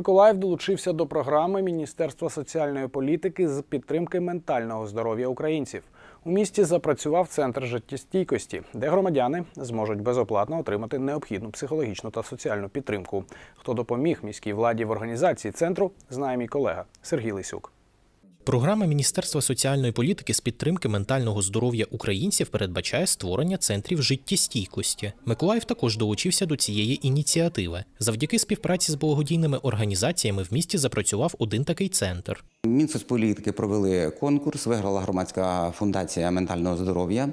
Миколаїв долучився до програми Міністерства соціальної політики з підтримки ментального здоров'я українців. У місті запрацював центр життєстійкості, де громадяни зможуть безоплатно отримати необхідну психологічну та соціальну підтримку. Хто допоміг міській владі в організації центру, знає мій колега Сергій Лисюк. Програма Міністерства соціальної політики з підтримки ментального здоров'я українців передбачає створення центрів життєстійкості. Миколаїв також долучився до цієї ініціативи. Завдяки співпраці з благодійними організаціями в місті запрацював один такий центр. Мінсоцполітики провели конкурс, виграла громадська фундація ментального здоров'я.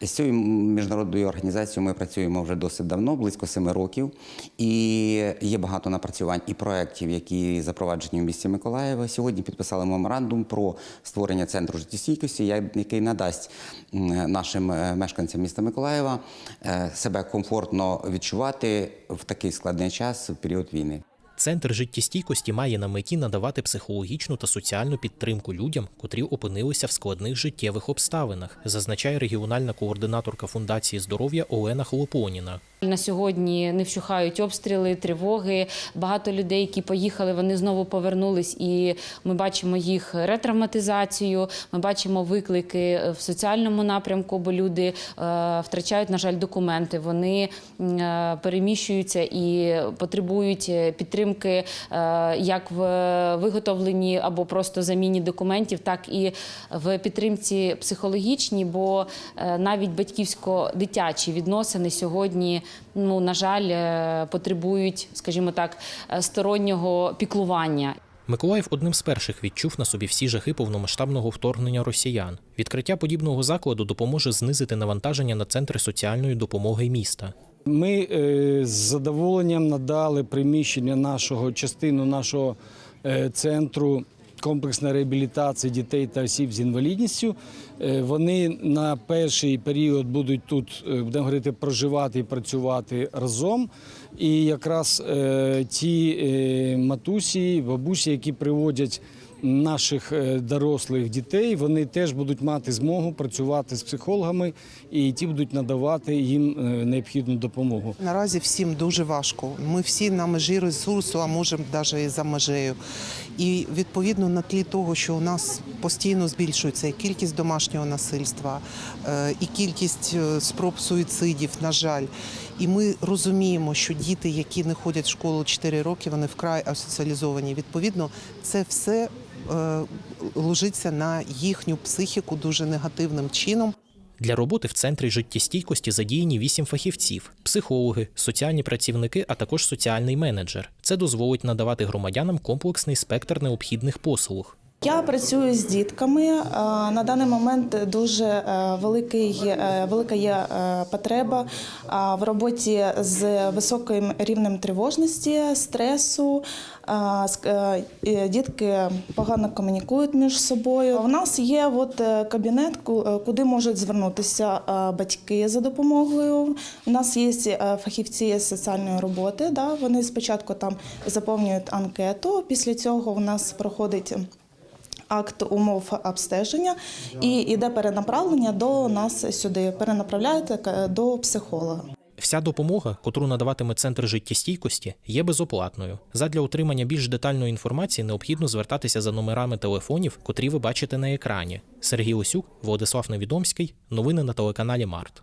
З цією міжнародною організацією ми працюємо вже досить давно, близько семи років. І є багато напрацювань і проєктів, які запроваджені в місті Миколаєва. Сьогодні підписали меморандум про створення центру життєстійкості, який надасть нашим е, мешканцям міста Миколаєва е, себе комфортно відчувати в такий складний час в період війни. Центр життєстійкості має на меті надавати психологічну та соціальну підтримку людям, котрі опинилися в складних життєвих обставинах, зазначає регіональна координаторка фундації здоров'я Олена Хлопоніна. На сьогодні не вщухають обстріли, тривоги. Багато людей, які поїхали, вони знову повернулись, і ми бачимо їх ретравматизацію. Ми бачимо виклики в соціальному напрямку, бо люди е, втрачають, на жаль, документи. Вони е, переміщуються і потребують е, підтримки як в виготовленні або просто заміні документів, так і в підтримці психологічній, бо навіть батьківсько-дитячі відносини сьогодні, ну на жаль, е, потребують, скажімо так, е, стороннього піклування. Миколаїв одним з перших відчув на собі всі жахи повномасштабного вторгнення росіян. Відкриття подібного закладу допоможе знизити навантаження на центри соціальної допомоги міста. Ми е, з задоволенням надали приміщення нашого частину нашого центру комплексної реабілітація дітей та осіб з інвалідністю. Е, Вони на перший період будуть тут, е, будемо говорити, проживати і працювати разом. І якраз е, ті матусі, бабусі, які приводять наших е, дорослих дітей, вони теж будуть мати змогу працювати з психологами, і ті будуть надавати їм е, необхідну допомогу. Наразі всім дуже важко. Ми всі на межі ресурсу, а можемо навіть і за межею. І відповідно на тлі того, що у нас постійно збільшується і кількість домашнього насильства, е, і кількість спроб суїцидів, на жаль. І ми розуміємо, що діти, які не ходять в школу 4 роки, вони вкрай асоціалізовані. Відповідно, це все ложиться на їхню психіку дуже негативним чином. Для роботи в центрі життєстійкості задіяні вісім фахівців: психологи, соціальні працівники, а також соціальний менеджер. Це дозволить надавати громадянам комплексний спектр необхідних послуг. Я працюю з дітками. Е, На даний момент дуже е, великий, е, велика є потреба в роботі з високим рівнем тривожності, стресу. Дітки погано комунікують між собою. У нас є от кабінет, куди можуть звернутися батьки за допомогою. У нас є фахівці соціальної роботи. Вони спочатку там заповнюють анкету. Після цього у нас проходить акт умов обстеження і йде перенаправлення до нас сюди. Перенаправляють е, до психолога. Вся допомога, котру надаватиме центр життєстійкості, є безоплатною. Задля отримання більш детальної інформації необхідно звертатися за номерами телефонів, котрі ви бачите на екрані. Сергій Осюк, Владислав Невідомський. Новини на телеканалі Март.